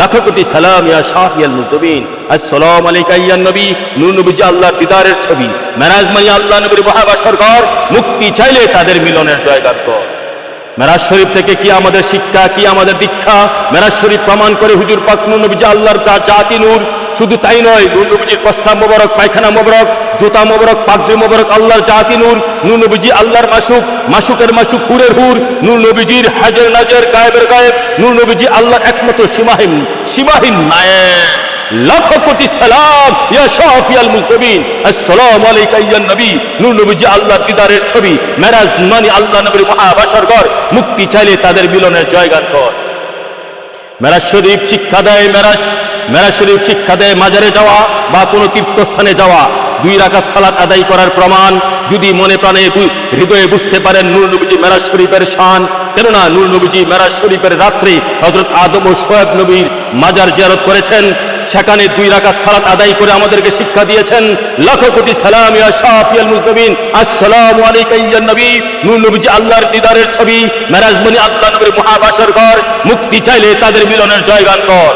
লাখো কোটি সালাম ইয়া শাফিয়াল মুজদবিন আসসালামু আলাইকা ইয়া নবী। নূর নবীজি আল্লাহর দিদারের ছবি। মেরাজ মানে আল্লাহ নবীর মহাবাসর ঘর। মুক্তি চাইলে তাদের মিলনের জয়গান কর মেরাজ শরীফ থেকে কি আমাদের শিক্ষা, কি আমাদের দীক্ষা? মেরাজ শরীফ প্রমাণ করে হুজুর পাক নূর নবীজি আল্লাহর তা জাতি নূর। শুধু তাই নয়, নূর নবীজির প্রস্তাব মোবারক, পায়খানা মোবারক জুতা মোবারক, পাগড়ি মোবারক, আল্লাহর জাতি নূর নূর নবীজি আল্লাহর মাসুক, মাসুকের মাসুক, হুরের হুর, নূর নবীজির হাজের নাজের, গায়েবের গায়েব, নূর নবীজি আল্লাহর একমাত্র সীমাহীন সীমাহীন নায়েক লাখ কোটি সালাম, ইয়া শাফিয়াল মুজতাবিন আসসালামু আলাইকা ইয়া নবী, নূর নবীজি আল্লাহর দিদারের ছবি, মেরাজ মানে আল্লাহ নবীর মহাবাসর ঘর, মুক্তি চাইলে তাদের মিলনের জয়গান কর মেরাজ শরীফ শিক্ষা দেয়, মেরাজ মেরাজ শরীফ শিক্ষা দেয় মাজারে যাওয়া বা কোনো তীর্থস্থানে যাওয়া। দুই রাকাত সালাত আদায় করার প্রমাণ যদি মনে প্রাণে হৃদয়ে বুঝতে পারেন নূর নবীজি মেরাজ শরীফের শান। কেননা নূর নবীজি মেরাজ শরীফের রাত্রে হজরত আদম ও সোয়েব নবীর মাজার জিয়ারত করেছেন। সেখানে দুই রাকাত সালাত আদায় করে আমাদেরকে শিক্ষা দিয়েছেন, লাখ কোটি সালাম ইয়া শাফিয়াল ইয়া নবী। নূর নবীজি আল্লাহর দিদারের ছবি, মেরাজ মনি আল্লাহ নবীর মহাবাসর ঘর। মুক্তি চাইলে তাদের মিলনের জয়গান কর।